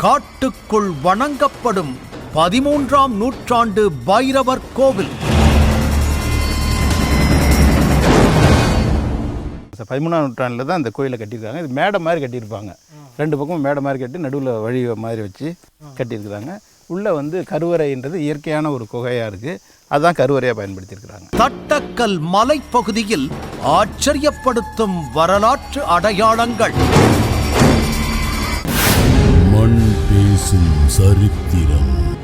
காட்டுக்குள் வணங்கப்படும் பதிமூன்றாம் நூற்றாண்டு பைரவர் கோவில். பதிமூணாம் நூற்றாண்டில் தான் இந்த கோயிலை கட்டியிருக்காங்க. இது மேடை மாதிரி கட்டியிருப்பாங்க. ரெண்டு பக்கமும் மேடை மாதிரி கட்டி நடுவில் வழி மாதிரி வச்சு கட்டியிருக்கிறாங்க. உள்ளே வந்து கருவறைன்றது இயற்கையான ஒரு குகையாக இருக்குது அதுதான் கருவறையாக பயன்படுத்தியிருக்கிறாங்க. தட்டக்கல் மலைப்பகுதியில் ஆச்சரியப்படுத்தும் வரலாற்று அடையாளங்கள். பேசும் சரித்திரம்.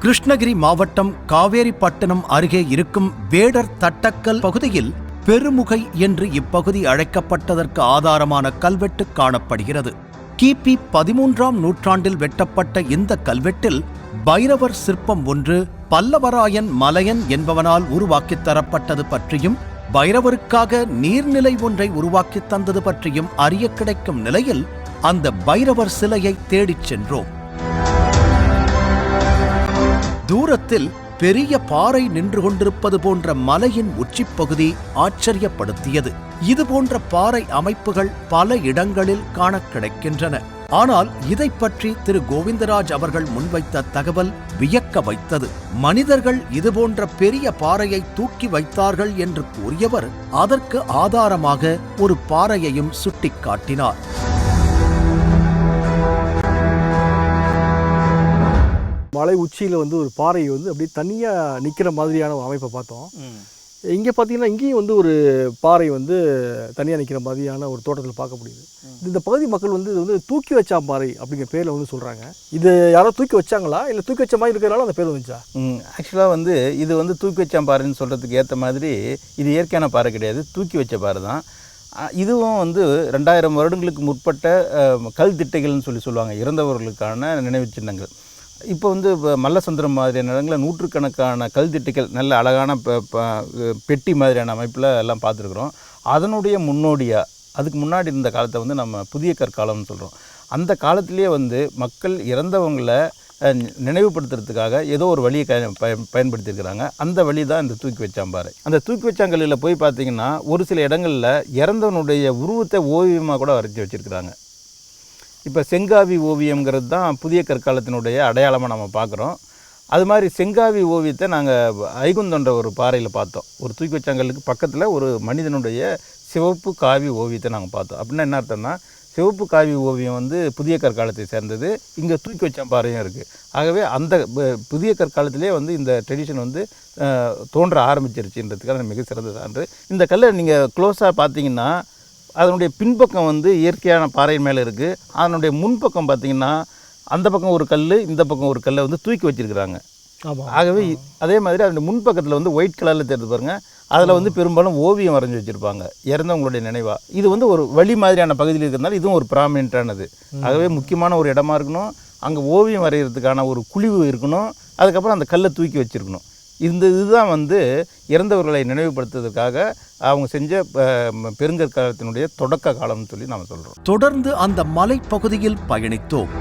கிருஷ்ணகிரி மாவட்டம் காவேரிப்பட்டினம் அருகே இருக்கும் வேடர் தட்டக்கல் பகுதியில் பெருமுகை என்று இப்பகுதி அழைக்கப்பட்டதற்கு ஆதாரமான கல்வெட்டு காணப்படுகிறது. கிபி பதிமூன்றாம் நூற்றாண்டில் வெட்டப்பட்ட இந்த கல்வெட்டில் பைரவர் சிற்பம் ஒன்று பல்லவராயன் மலையன் என்பவனால் உருவாக்கித் தரப்பட்டது பற்றியும் பைரவருக்காக நீர்நிலை ஒன்றை உருவாக்கித் தந்தது பற்றியும் அறிய கிடைக்கும் நிலையில் அந்த பைரவர் சிலையை தேடிச் சென்றோம். தூரத்தில் பெரிய பாறை நின்று கொண்டிருப்பது போன்ற மலையின் உச்சிப்பகுதி ஆச்சரியப்படுத்தியது. இது போன்ற பாறை அமைப்புகள் பல இடங்களில் காண கிடைக்கின்றன. ஆனால் இதை பற்றி திரு கோவிந்தராஜ் அவர்கள் முன்வைத்த தகவல் வியக்க வைத்தது. மனிதர்கள் இதுபோன்ற பெரிய பாறையை தூக்கி வைத்தார்கள் என்று கூறியவர் அதற்கு ஆதாரமாக ஒரு பாறையையும் சுட்டிக்காட்டினார் மலை உச்சியில் வந்து ஒரு பாறை வந்து அப்படியே தனியாக நிற்கிற மாதிரியான ஒரு அமைப்பை பார்த்தோம். இங்கே பார்த்தீங்கன்னா இங்கேயும் வந்து ஒரு பாறை வந்து தனியாக நிற்கிற மாதிரியான ஒரு தோட்டத்தில் பார்க்க முடியுது. இந்த பகுதி மக்கள் வந்து இது வந்து தூக்கி வச்சா பாறை அப்படிங்கிற பேரில் வந்து சொல்கிறாங்க இது யாரோ தூக்கி வச்சாங்களா? இல்லை தூக்கி வச்ச மாதிரி இருக்கிறனால அந்த பேர் வந்துச்சா? ஆக்சுவலாக வந்து இது வந்து தூக்கி வச்சான் பாறைன்னு சொல்கிறதுக்கு ஏற்ற மாதிரி இது இயற்கையான பாறை கிடையாது. தூக்கி வச்ச பாறை தான். இதுவும் வந்து ரெண்டாயிரம் வருடங்களுக்கு முற்பட்ட கல் திட்டைகள்னு சொல்லி சொல்லுவாங்க. இறந்தவர்களுக்கான நினைவு சின்னங்கள். இப்போ வந்து இப்போ மல்லசந்திரம் மாதிரியான இடங்களில் நூற்றுக்கணக்கான கல்திட்டுகள் நல்ல அழகான ப- ப- பெட்டி மாதிரியான அமைப்பில் எல்லாம் பார்த்துருக்குறோம். அதனுடைய முன்னோடியாக அதுக்கு முன்னாடி இருந்த காலத்தை வந்து நம்ம புதிய கற்காலம்னு சொல்கிறோம் அந்த காலத்திலேயே வந்து மக்கள் இறந்தவங்களை நினைவுபடுத்துறதுக்காக ஏதோ ஒரு வழியை க பயன் பயன்படுத்தியிருக்கிறாங்க. அந்த வழி தான் இந்த தூக்கி வச்சாம்பாறை அந்த தூக்கி வச்சாங்கல்லில் போய் பார்த்தீங்கன்னா ஒரு சில இடங்களில் இறந்தவனுடைய உருவத்தை ஓவியமாக கூட வரைஞ்சி வச்சுருக்கிறாங்க. இப்போ செங்காவி ஓவியங்கிறது தான் புதிய கற்காலத்தினுடைய அடையாளமாக நம்ம பார்க்குறோம். அது மாதிரி செங்காவி ஓவியத்தை நாங்கள் ஐகுந்தன்ற ஒரு பாறையில் பார்த்தோம். ஒரு தூக்கி வச்சாங்கலுக்கு பக்கத்தில் ஒரு மனிதனுடைய சிவப்பு காவி ஓவியத்தை நாங்கள் பார்த்தோம். அப்படின்னா என்ன அர்த்தம்னா சிவப்பு காவி ஓவியம் வந்து புதிய கற்காலத்தை சேர்ந்தது. இங்கே தூக்கி வச்ச பாறையும் இருக்குது ஆகவே அந்த புதிய கற்காலத்திலே வந்து இந்த ட்ரெடிஷன் வந்து தோன்ற ஆரம்பிச்சிருச்சுன்றதுக்காக மிக சிறந்த இந்த கல்லை நீங்கள் க்ளோஸாக பார்த்தீங்கன்னா அதனுடைய பின்பக்கம் வந்து இயற்கையான பாறை மேலே இருக்குது அதனுடைய முன்பக்கம் பார்த்தீங்கன்னா அந்த பக்கம் ஒரு கல் இந்த பக்கம் ஒரு கல்லை வந்து தூக்கி வச்சிருக்கிறாங்க. ஆகவே அதே மாதிரி அதனுடைய முன்பக்கத்தில் வந்து ஒயிட் கலரில் தெரிஞ்சு பாருங்க. அதில் வந்து பெரும்பாலும் ஓவியம் வரைஞ்சி வச்சுருப்பாங்க. இறந்தவங்களுடைய நினைவாக இது வந்து ஒரு வழி மாதிரியான பகுதியில் இருக்கிறதுனால இதுவும் ஒரு ப்ராமினெண்ட்டானது ஆகவே முக்கியமான ஒரு இடமா இருக்கணும். அங்கே ஓவியம் வரைகிறதுக்கான ஒரு குழிவு இருக்கணும். அதுக்கப்புறம் அந்த கல்லை தூக்கி வச்சிருக்கணும். இந்த இதுதான் வந்து இறந்தவர்களை நினைவுபடுத்துவதற்காக அவங்க செஞ்ச பெருங்கற்காலத்தினுடைய தொடக்க காலம்னு சொல்லி நாம் சொல்கிறோம் தொடர்ந்து அந்த மலைப்பகுதியில் பயணித்தோம்.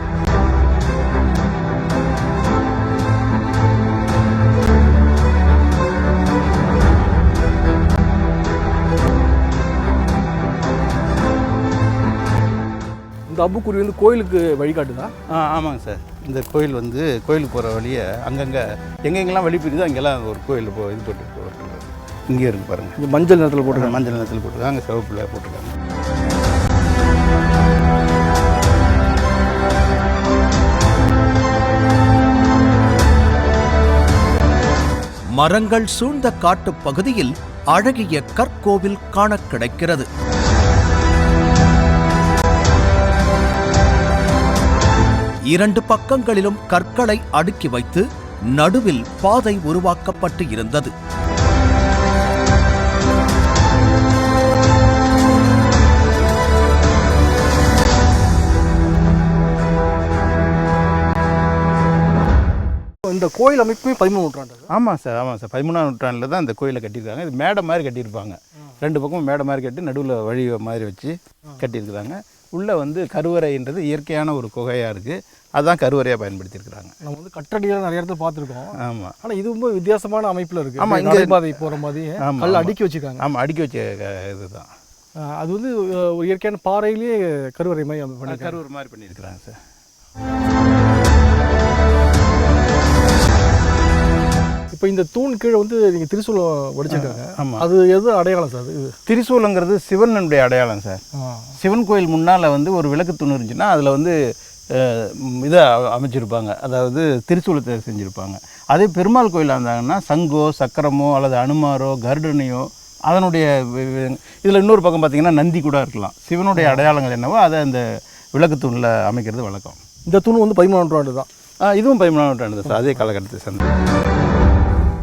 இந்த அம்புக்குருவி வந்து கோயிலுக்கு வழிகாட்டுதா? ஆ ஆமாங்க சார். இந்த கோயில் வந்து கோயிலுக்கு போகிற வழியை அங்கங்கே எங்கெங்கெல்லாம் வழி பிரிக்குதோ அங்கெல்லாம் ஒரு கோயில் போ இது போட்டு போட்டுருக்காங்க இங்கே இருக்கு பாருங்கள் இங்கே மஞ்சள் நிறத்தில் போட்டுருக்காங்க. மஞ்சள் நிறத்தில் போட்டிருக்காங்க. அங்கே சிவப்பில் போட்டிருக்காங்க. மரங்கள் சூழ்ந்த காட்டுப் பகுதியில் அழகிய கற்கோவில் காணக் கிடைக்கிறது. இரண்டு பக்கங்களிலும் கற்களை அடுக்கி வைத்து நடுவில் பாதை உருவாக்கப்பட்டு இருந்தது. இந்த கோயில் அமைப்புமே பதிமூணு நூற்றாண்டு. ஆமாம் சார் ஆமாம் சார். பதிமூணாம் நூற்றாண்டில் தான் இந்த கோயிலை கட்டியிருக்காங்க. இது மேடை மாதிரி கட்டியிருப்பாங்க. ரெண்டு பக்கமும் மேடை மாதிரி கட்டி நடுவில் வழி மாதிரி வச்சு கட்டியிருக்கிறாங்க. உள்ளே வந்து கருவறைன்றது இயற்கையான ஒரு குகையாக இருக்குது அதுதான் கருவறையாக பயன்படுத்தியிருக்கிறாங்க. நம்ம வந்து கட்டடியில் நிறைய இடத்துல பார்த்துருக்கோம். ஆமாம் ஆனால் இது ரொம்ப வித்தியாசமான அமைப்பில் இருக்கு. ஆமா, அப்படியே இங்க- நடைபாதை போகிற மாதிரி கல். அடுக்கி வச்சிருக்காங்க. ஆமாம் அடுக்கி வச்ச இதுதான். அது வந்து ஒரு இயற்கையான பாறையிலேயே கருவறை மாதிரி கரூர் மாதிரி பண்ணியிருக்கிறாங்க சார். இப்போ இந்த தூண் கீழே வந்து நீங்கள் திரிசூலம் வடிச்சிருக்காங்க. ஆமாம் அது எது அடையாளம் சார்? இது திரிசூலங்கிறது சிவனுடைய அடையாளம் சார். சிவன் கோயில் முன்னால் வந்து ஒரு விளக்கு தூண் இருந்துச்சுன்னா அதில் வந்து இதை அமைச்சிருப்பாங்க. அதாவது திரிசூலத்தை செஞ்சுருப்பாங்க. அதே பெருமாள் கோயிலாக இருந்தாங்கன்னா சங்கோ சக்கரமோ அல்லது அனுமாரோ கருடனையோ அதனுடைய இதில் இன்னொரு பக்கம் பார்த்தீங்கன்னா நந்தி கூட இருக்கலாம். சிவனுடைய அடையாளங்கள் என்னவோ அதை அந்த விளக்கு தூணில் அமைக்கிறது வழக்கம். இந்த தூண் வந்து பதிமூணாம் நூற்றாண்டு தான் இதுவும் பதிமூணாம் நூற்றாண்டு சார். அதே காலகட்டத்தை சேர்ந்தது.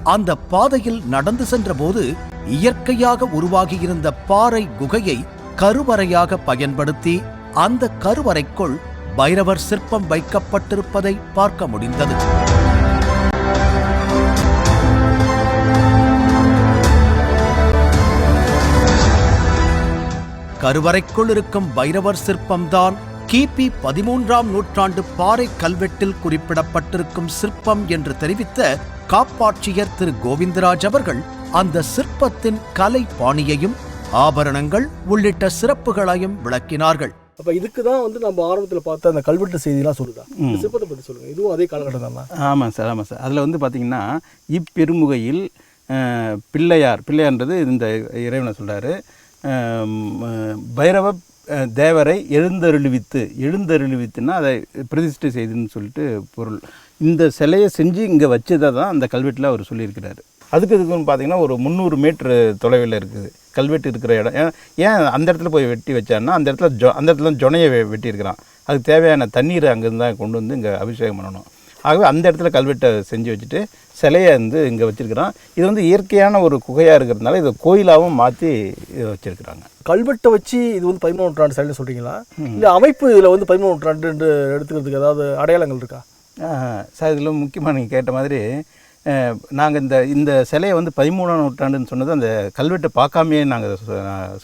அந்த பாதையில் நடந்து சென்றபோது இயற்கையாக உருவாகியிருந்த பாறை குகையை கருவறையாக பயன்படுத்தி அந்த கருவறைக்குள் பைரவர் சிற்பம் வைக்கப்பட்டிருப்பதை பார்க்க முடிந்தது. கருவறைக்குள் இருக்கும் பைரவர் சிற்பம்தான் கிபி பதிமூன்றாம் நூற்றாண்டு பாறை கல்வெட்டில் குறிப்பிடப்பட்டிருக்கும் சிற்பம் என்று தெரிவித்த காப்பாட்சியர் திரு கோவிந்தராஜ் அவர்கள் அந்த சிற்பத்தின் கலை பாணியையும் ஆபரணங்கள் உள்ளிட்ட சிறப்புகளையும் விளக்கினார்கள். அப்போ இதுக்கு தான் வந்து நம்ம ஆரம்பத்தில் பார்த்த அந்த கல்வெட்டு செய்திலாம் சொல்லுதா? இந்த சிற்பத்தை பற்றி சொல்லுங்கள் இதுவும் அதே காலகட்டம் தான்? ஆமாம் சார் ஆமாம் சார். அதில் வந்து பார்த்திங்கன்னா இப்பெருமுகையில் பிள்ளையார் பிள்ளையார்ன்றது இந்த இறைவனை சொல்கிறாரு பைரவ தேவரை எழுந்தருளுவித்து எழுந்தருளுவித்துன்னா அதை பிரதிஷ்டை செய்துன்னு சொல்லிட்டு பொருள். இந்த சிலையை செஞ்சு இங்கே வச்சதை தான் அந்த கல்வெட்டில் அவர் சொல்லியிருக்கிறாரு. அதுக்கு இதுக்குன்னு பார்த்தீங்கன்னா ஒரு முந்நூறு மீட்ரு தொலைவில் இருக்குது. கல்வெட்டு இருக்கிற இடம். ஏன் ஏன் அந்த இடத்துல போய் வெட்டி வச்சான்னா அந்த இடத்துல ஜொ அந்த இடத்துல ஜொனையை வெட்டியிருக்கிறான். அதுக்கு தேவையான தண்ணீரை அங்கேருந்து தான் கொண்டு வந்து இங்கே அபிஷேகம் பண்ணணும். ஆகவே அந்த இடத்துல கல்வெட்டை செஞ்சு வச்சுட்டு சிலையை வந்து இங்கே வச்சிருக்கிறான். இது வந்து இயற்கையான ஒரு குகையாக இருக்கிறதுனால இதை கோயிலாகவும் மாற்றி வச்சிருக்கிறாங்க. கல்வெட்டை வச்சு இது வந்து பதிமூணு நூற்றாண்டு சைடில் சொல்கிறீங்களா இல்லை அமைப்பு இதில் வந்து பதிமூணு நூற்றாண்டு எடுத்துக்கிறதுக்கு ஏதாவது அடையாளங்கள் இருக்கா? சார் இதில் முக்கியமாக நீங்கள் கேட்ட மாதிரி நாங்கள் இந்த இந்த சிலையை வந்து பதிமூணாம் நூற்றாண்டுன்னு சொன்னது அந்த கல்வெட்டை பார்க்காமையே நாங்கள்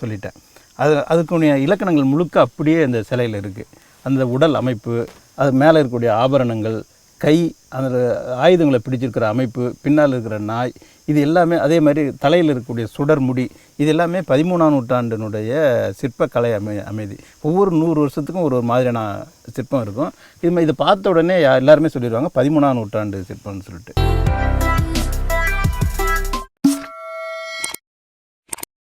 சொல்லிட்டேன். அது அதுக்குரிய இலக்கணங்கள் முழுக்க அப்படியே அந்த சிலையில் இருக்குது அந்த உடல் அமைப்பு அது மேலே இருக்கக்கூடிய ஆபரணங்கள் கை அந்த ஆயுதங்களை பிடிச்சிருக்கிற அமைப்பு பின்னால் இருக்கிற நாய் இது எல்லாமே அதே மாதிரி தலையில் இருக்கக்கூடிய சுடர் முடி இது எல்லாமே பதிமூணாம் நூற்றாண்டினுடைய சிற்பக்கலை அமை அமைதி. ஒவ்வொரு நூறு வருஷத்துக்கும் ஒரு ஒரு மாதிரியான சிற்பம் இருக்கும். இது இதை பார்த்த உடனே எல்லாருமே சொல்லிடுவாங்க பதிமூணாம் நூற்றாண்டு சிற்பம்னு சொல்லிட்டு.